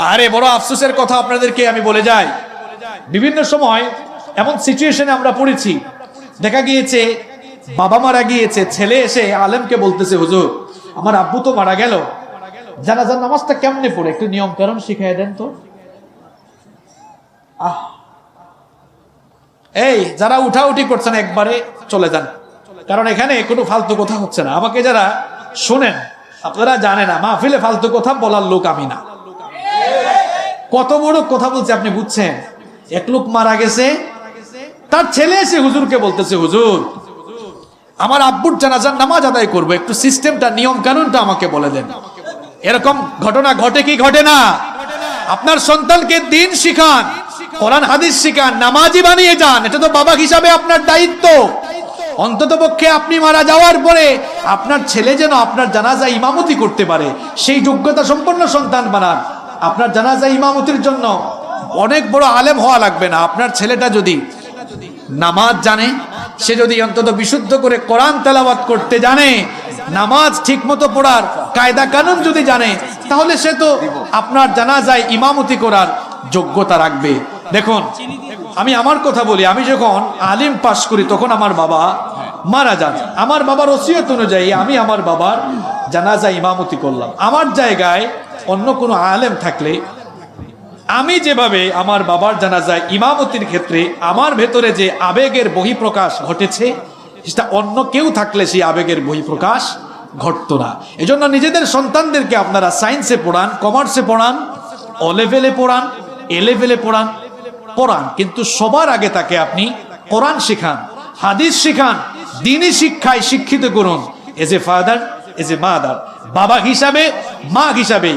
আরে বড় আফসোসের কথা আপনাদেরকে আমি বলে যাই। বিভিন্ন সময় এমন সিচুয়েশনে আমরা পড়েছি। দেখা গিয়েছে, বাবা মারা গিয়েছে, ছেলে এসে আলেমকে বলতেছে, হুজুর, আমার আব্বু তো মারা গেল। জানাজার নামাজটা কেমনে পড়ে? একটু নিয়ম কারণ শিখাই দেন তো। আহ। এই, যারা উঠাউঠি করছেন, একবারে চলে যান। কারণ এখানে কোনো ফালতু কথা হচ্ছে না। আমাকে যারা শোনেন, আপনারা জানেন না, মাহফিলে ফালতু কথা বলার লোক আমি না। কত বড় কথা বলছে আপনি বুঝছেন? এক লোক মারা গেছে, তার ছেলে এসে হুজুরকে বলতেছে, হুজুর, আমার আব্বুর জানাজার নামাজ আদায় করব, একটু সিস্টেমটা, নিয়ম কানুনটা আমাকে বলে দেন। এরকম ঘটনা ঘটে কি ঘটে না? আপনার সন্তানকে দিন শিখান, কোরআন, হাদিস শিখান নামাজি বানিয়ে যান। এটা তো বাবা হিসাবে আপনার দায়িত্ব। অন্তত পক্ষে আপনি মারা যাওয়ার পরে আপনার ছেলে যেন আপনার জানাজা ইমামতি করতে পারে, সেই যোগ্যতা সম্পন্ন সন্তান বানান। আপনার জানাজা ইমামতির জন্য অনেক বড় আলেম হওয়া লাগবে না। আপনার ছেলেটা যদি নামাজ জানে, সে যদি অন্তত বিশুদ্ধ করে কোরআন তেলাওয়াত করতে জানে, নামাজ ঠিক মতো পড়ার কায়দা কানুন যদি জানে, তাহলে সে তো আপনার জানা যায় ইমামতি করার যোগ্যতা রাখবে। দেখুন, আমি আমার কথা বলি, আমি যখন আলিম পাশ করি, তখন আমার বাবা মারা যান। আমার বাবার ওসিয়ত অনুযায়ী আমি আমার বাবার জানাজা ইমামতি করলাম। আমার জায়গায় অন্য কোনো আলেম থাকলে, আমি যেভাবে আমার বাবার জানাজায় ইমামতির ক্ষেত্রে আমার ভেতরে যে আবেগের বহিঃপ্রকাশ ঘটেছে, সেটা অন্য কেউ থাকলে সেই আবেগের বহিঃপ্রকাশ ঘটতো না। এজন্য নিজেদের সন্তানদেরকে আপনারা সায়েন্সে পড়ান কমার্সে পড়ান ও লেভেলে পড়ান এ লেভেলে পড়ান পড়ান। কিন্তু সবার আগে তাকে আপনি কোরআন শেখান, হাদিস শেখান দিনই শিক্ষায় শিক্ষিত করুন। As a father as a mother বাবা হিসাবে, মা হিসাবে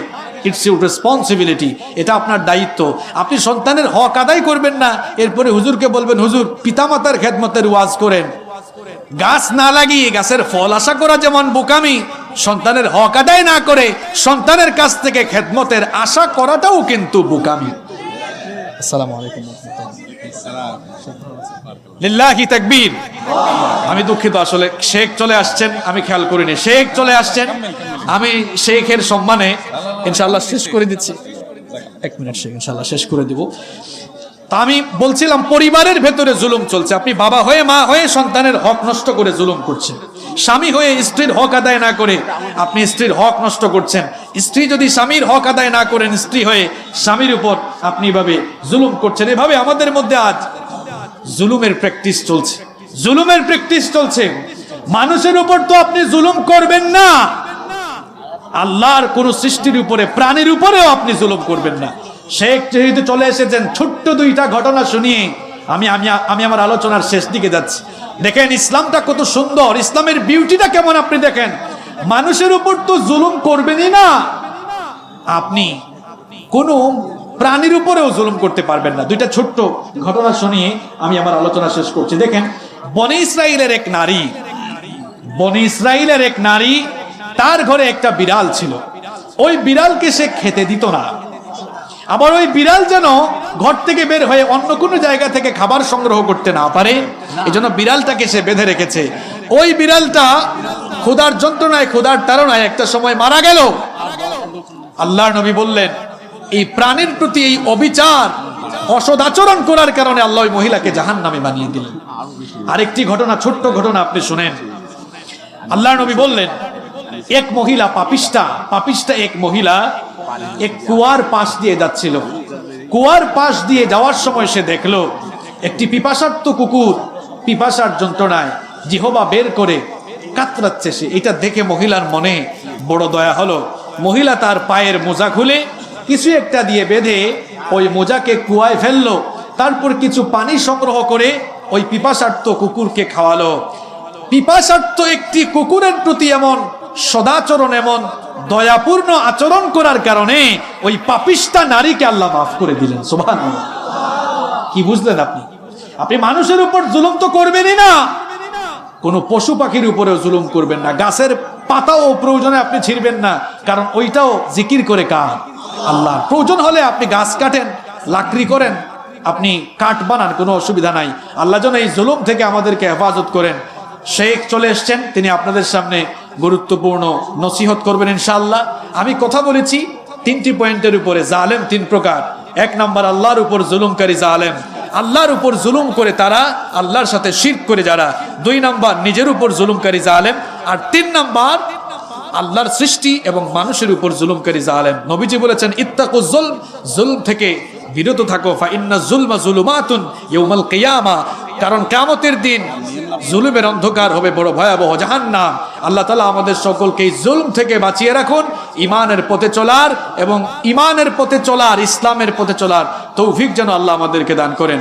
ইটস ইউর রেসপন্সিবিলিটি এটা আপনার দায়িত্ব। আপনি সন্তানের হক আদায় করবেন না। এরপরে হুজুরকে বলবেন, হুজুর, পিতামাতার খেদমতের ওয়াজ করেন। গাছ না লাগিয়ে গাছের ফল আশা করা যেমন বোকামি, সন্তানের হক আদায় না করে সন্তানের কাছ থেকে খেদমতের আশা করাটাও কিন্তু বোকামি। আমি দুঃখিত, আসলে শেখ চলে আসছেন, আমি খেয়াল করিনি। শেখ চলে আসছেন, আমি শেখের সম্মানে ইনশাআল্লাহ শেষ করে দিচ্ছি। এক মিনিট শেখ, ইনশাআল্লাহ শেষ করে দিব। তা আমি বলছিলাম, পরিবারের ভেতরে জুলুম চলছে। আপনি বাবা হয়ে, মা হয়ে সন্তানের হক নষ্ট করে জুলুম করছেন। স্বামী হয়ে স্ত্রীর হক আদায় না করে আপনি স্ত্রীর হক নষ্ট করছেন। স্ত্রী যদি স্বামীর হক আদায় না করেন, স্ত্রী হয়ে স্বামীর উপর আপনি এভাবে জুলুম করছেন। এভাবে আমাদের মধ্যে আজ জুলুমের প্র্যাকটিস চলছে। জুলুমের প্র্যাকটিস চলছে। মানুষের উপর তো আপনি জুলুম করবেন না। আল্লাহর কোন সৃষ্টির উপরে, প্রাণীর উপরেও আপনি জুলুম করবেন না। শেখ যেহেতু চলে এসেছেন, ছোট্ট দুইটা ঘটনা শুনিয়ে আমি আমি আমি আমার আলোচনার শেষ দিকে যাচ্ছি। দেখেন, ইসলামটা কত সুন্দর। ইসলামের বিউটিটা কেমন আপনি দেখেন? মানুষের উপর তো জুলুম করবেনই না। আপনি কোনো প্রাণীর উপরেও জুলুম করতে পারবেন না। দুইটা ছোট্ট ঘটনা শুনিয়ে আমি আমার আলোচনা শেষ করছি। দেখেন, বনে ইসরায়েলের এক নারী, বনে ইসরায়েলের এক নারী, তার ঘরে একটা বিড়াল ছিল। ওই বিড়ালকে সে খেতে দিত না। আবার ওই বিড়াল যেন ঘর থেকে বের হয়ে অন্য কোনো জায়গা থেকে খাবার সংগ্রহ করতে না পারে, এজন্য বিড়ালটাকে সে বেঁধে রেখেছে। ওই বিড়ালটা ক্ষুধার যন্ত্রণায়, ক্ষুধার তাড়নায় একটা সময় মারা গেল। আল্লাহর নবী বললেন, এই প্রাণীর প্রতি এই অবিচার অসদাচরণ করার কারণে আল্লাহ ওই মহিলাকে জাহান নামে বানিয়ে দিলেন। আরেকটি ঘটনা, ছোট্ট ঘটনা আপনি শুনেন। আল্লাহ নবী বললেন এক মহিলা পাপিষ্টা পাপিষ্টা এক মহিলা, এক কুয়ার পাশ দিয়ে যাচ্ছিল। কুয়ার পাশ দিয়ে যাওয়ার সময় সে দেখল, একটি পিপাসার্থ কুকুর পিপাসার যন্ত্রণায় জিহবা বের করে কাতরাচ্ছে সে। এটা দেখে মহিলার মনে বড় দয়া হলো। মহিলা তার পায়ের মোজা খুলে কিছু একটা দিয়ে বেঁধে ওই মোজাকে কুয়ায় ফেলল। তারপর কিছু পানি সংগ্রহ করে ওই পিপাসার্থ কুকুরকে খাওয়ালো। পিপাসার্থ একটি কুকুরের প্রতি এমন সদাচরণ এমন দয়াপূর্ণ আচরণ করার কারণে ওই পাপিষ্টা নারীকে আল্লাহ মাফ করে দিলেন সোভান কি বুঝলেন আপনি? আপনি মানুষের উপর জুলুম তো করবেনই না। কোনো পশু পাখির উপরেও জুলুম করবেন না। গাছের পাতাও প্রয়োজনে আপনি ছিঁড়বেন না, কারণ ওইটাও জিকির করে কার আল্লাহ, প্রয়োজন হলে আপনি গাছ কাটেন, লাকড়ি করেন, আপনি কাঠ বানান, কোনো অসুবিধা নাই। আল্লাহ যেন এই জুলুম থেকে আমাদেরকে হেফাজত করেন। শেখ চলে এসছেন, তিনি আপনাদের সামনে গুরুত্বপূর্ণ নসিহত করবেন ইনশাআল্লাহ। আমি কথা বলেছি, তিনটি পয়েন্টের উপরে জালেম তিন প্রকার। এক নাম্বার, আল্লাহর উপর জুলুমকারী জালেম। আল্লাহর উপর জুলুম করে তারা আল্লাহর সাথে শির করে যারা। দুই নাম্বার, নিজের উপর জুলুমকারী জালেম। আর তিন নাম্বার, আল্লাহর সৃষ্টি এবং মানুষের উপর জুলুমকারী জালেম। নবীজি বলেছেন, ইত্তাকু জুলম জুলম থেকে বিরত থাকো। ফা ইন্না জুলমা জুলুমাতুন ইয়াউমাল কিয়ামা। কারণ কিয়ামতের দিন জুলুমের অন্ধকার হবে, বড় ভয়াবহ জাহান নাম আল্লাহ তালা আমাদের সকলকে এই জুলুম থেকে বাঁচিয়ে রাখুন ইমানের পথে চলার এবং ইমানের পথে চলার, ইসলামের পথে চলার তৌফিক যেন আল্লাহ আমাদেরকে দান করেন।